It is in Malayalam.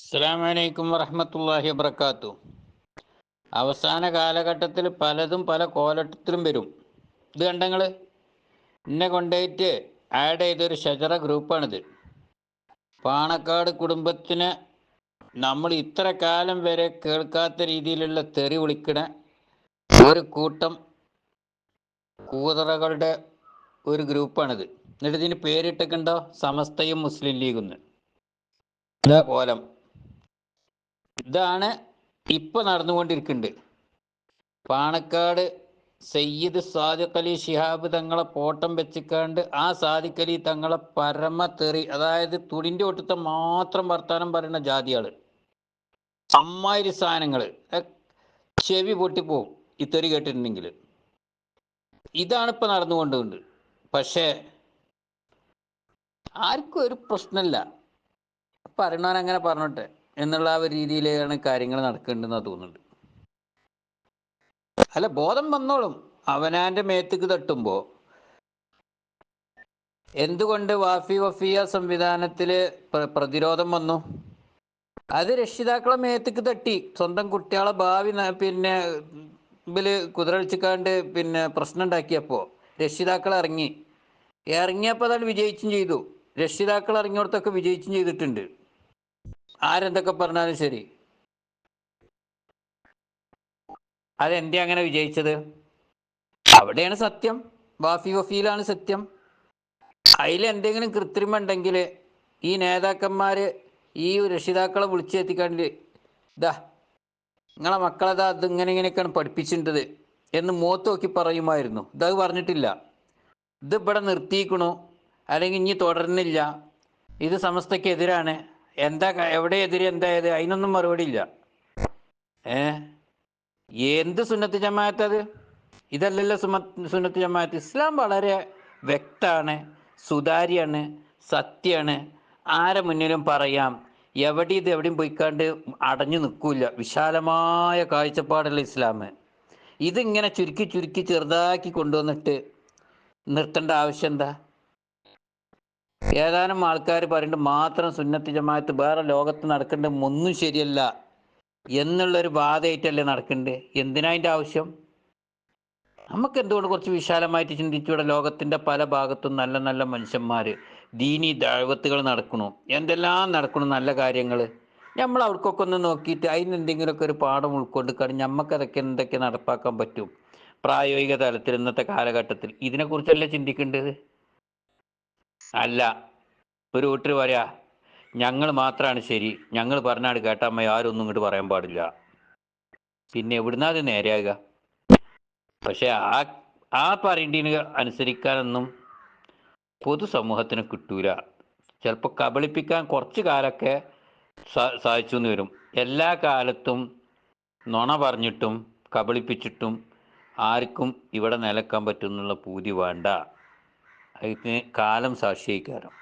അസ്സാം വലൈക്കും വറഹമത്തല്ലാഹി വബർക്കാത്തു അവസാന കാലഘട്ടത്തിൽ പലതും പല കോലത്തിലും വരും. ഇത് കണ്ടങ്ങൾ എന്നെ കൊണ്ടുപോയിട്ട് ആഡ് ചെയ്തൊരു ഷജറ ഗ്രൂപ്പാണിത്. പാണക്കാട് കുടുംബത്തിന് നമ്മൾ ഇത്ര കാലം വരെ കേൾക്കാത്ത രീതിയിലുള്ള തെറി വിളിക്കണ ഒരു കൂട്ടം കൂതറകളുടെ ഒരു ഗ്രൂപ്പാണിത്. എന്നിട്ട് ഇതിന് പേരിട്ടൊക്കെ ഉണ്ടോ? സമസ്തയും മുസ്ലിം ലീഗുന്ന്. കോലം. ഇതാണ് ഇപ്പൊ നടന്നുകൊണ്ടിരിക്കുന്നുണ്ട്. പാണക്കാട് സയ്യിദ് സാദിഖ് അലി ശിഹാബ് തങ്ങളെ പോട്ടം വെച്ചിക്കാണ്ട് ആ സാദിഖ് അലി തങ്ങളെ പരമ തെറി അതായത് തുടിന്റെ ഒട്ടത്തെ മാത്രം വർത്താനം പറയുന്ന ജാതിയാൾ അമ്മായിരി സാധനങ്ങൾ. ചെവി പൊട്ടിപ്പോവും ഈ തെറി കേട്ടിട്ടുണ്ടെങ്കിൽ. ഇതാണ് ഇപ്പൊ നടന്നുകൊണ്ടുണ്ട് പക്ഷേ ആർക്കും ഒരു പ്രശ്നമില്ല. പറയണവൻ അങ്ങനെ പറഞ്ഞോട്ടെ. എന്നുള്ള ആ ഒരു രീതിയിലാണ് കാര്യങ്ങൾ നടക്കേണ്ടതെന്ന് തോന്നുന്നുണ്ട്. അല്ല ബോധം വന്നോളും. അവനാന്റെ മേത്തേക്ക് തട്ടുമ്പോ. എന്തുകൊണ്ട് വാഫി വഫിയ സംവിധാനത്തിൽ പ്രതിരോധം വന്നു? അത് രക്ഷിതാക്കളെ മേത്തേക്ക് തട്ടി. സ്വന്തം കുട്ടികളെ ഭാവി പിന്നെ ഇവൽ കുതിരളിച്ചിക്കാണ്ട് പിന്നെ പ്രശ്നം ഉണ്ടാക്കിയപ്പോ രക്ഷിതാക്കൾ ഇറങ്ങി ഇറങ്ങിയപ്പോൾ അതാണ് വിജയിച്ചും ചെയ്തു രക്ഷിതാക്കൾ ഇറങ്ങിയോടത്തൊക്കെ വിജയിച്ചും ചെയ്തിട്ടുണ്ട് ആരെന്തൊക്കെ പറഞ്ഞാലും ശരി. അതെന്റെ അങ്ങനെ വിജയിച്ചത്? അവിടെയാണ് സത്യം. വാഫി വഫിയിലാണ് സത്യം. അതിൽ എന്തെങ്കിലും കൃത്രിമം ഉണ്ടെങ്കിൽ ഈ നേതാക്കന്മാര് ഈ രക്ഷിതാക്കളെ വിളിച്ചെത്തിക്കാണ്ട് ഇതാ നിങ്ങളെ മക്കളതാ അത് ഇങ്ങനെ ഇങ്ങനെയൊക്കെയാണ് പഠിപ്പിച്ചിട്ടത് എന്ന് മുഖത്ത് നോക്കി പറയുമായിരുന്നു. ഇതത് പറഞ്ഞിട്ടില്ല. ഇത് ഇവിടെ നിർത്തിയിക്കണു അല്ലെങ്കിൽ ഇനി തുടരുന്നില്ല ഇത് സമസ്തക്കെതിരാണ് എന്താ എവിടെ എതിരെ എന്തായത്? അതിനൊന്നും മറുപടി ഇല്ല ഏ? എന്ത് സുന്നത്ത് ജമാഅത്ത് അത്? ഇതല്ലല്ലോ സുമ സുന്നത്ത് ജമാഅത്ത്. ഇസ്ലാം വളരെ വ്യക്തമാണ് സുതാര്യാണ് സത്യമാണ്. ആരെ മുന്നിലും പറയാം. എവിടെ ഇത് എവിടെയും പോയിക്കാണ്ട് അടഞ്ഞു നിൽക്കൂല. വിശാലമായ കാഴ്ചപ്പാടുള്ള ഇസ്ലാം ഇതിങ്ങനെ ചുരുക്കി ചുരുക്കി ചെറുതാക്കി കൊണ്ടുവന്നിട്ട് നിർത്തേണ്ട ആവശ്യം എന്താ? ഏതാനും ആൾക്കാർ പറയുന്നുണ്ട് മാത്രം സുന്നത്ത് ജമാഅത്ത് വേറെ ലോകത്ത് നടക്കേണ്ട ഒന്നും ശരിയല്ല എന്നുള്ളൊരു ബാധയായിട്ടല്ലേ നടക്കേണ്ടത് എന്തിനാ അതിന്റെ ആവശ്യം? നമുക്ക് എന്തുകൊണ്ട് കുറച്ച് വിശാലമായിട്ട് ചിന്തിച്ചൂടെ ലോകത്തിന്റെ പല ഭാഗത്തും നല്ല നല്ല മനുഷ്യന്മാർ ദീനി ദഴവത്തുകൾ നടക്കണു? എന്തെല്ലാം നടക്കണു നല്ല കാര്യങ്ങൾ നമ്മൾ അവർക്കൊക്കെ ഒന്ന് നോക്കിയിട്ട് അതിന് എന്തെങ്കിലുമൊക്കെ ഒരു പാഠം ഉൾക്കൊണ്ട് കഴിഞ്ഞ് നമുക്കതൊക്കെ എന്തൊക്കെ നടപ്പാക്കാൻ പറ്റും? പ്രായോഗിക തലത്തിൽ ഇന്നത്തെ കാലഘട്ടത്തിൽ ഇതിനെക്കുറിച്ചല്ലേ ചിന്തിക്കേണ്ടത്? അല്ല ഒരു വീട്ടിൽ പറയാ ഞങ്ങൾ മാത്രമാണ് ശരി. ഞങ്ങൾ പറഞ്ഞാട് കേട്ടമ്മ ആരും ഒന്നും ഇങ്ങോട്ട് പറയാൻ പാടില്ല. പിന്നെ എവിടുന്നാ അത് നേരെയാകുക പക്ഷെ ആ ആ പറയേണ്ടതിന് അനുസരിക്കാനൊന്നും പൊതുസമൂഹത്തിന് കിട്ടൂല. ചിലപ്പോൾ കബളിപ്പിക്കാൻ കുറച്ച് കാലമൊക്കെ സാധിച്ചു എന്ന് വരും. എല്ലാ കാലത്തും നുണ പറഞ്ഞിട്ടും കബളിപ്പിച്ചിട്ടും ആർക്കും ഇവിടെ നിലക്കാൻ പറ്റുന്നുള്ള പൂതി വേണ്ട. അതിന് കാലം സാക്ഷിക്കാരം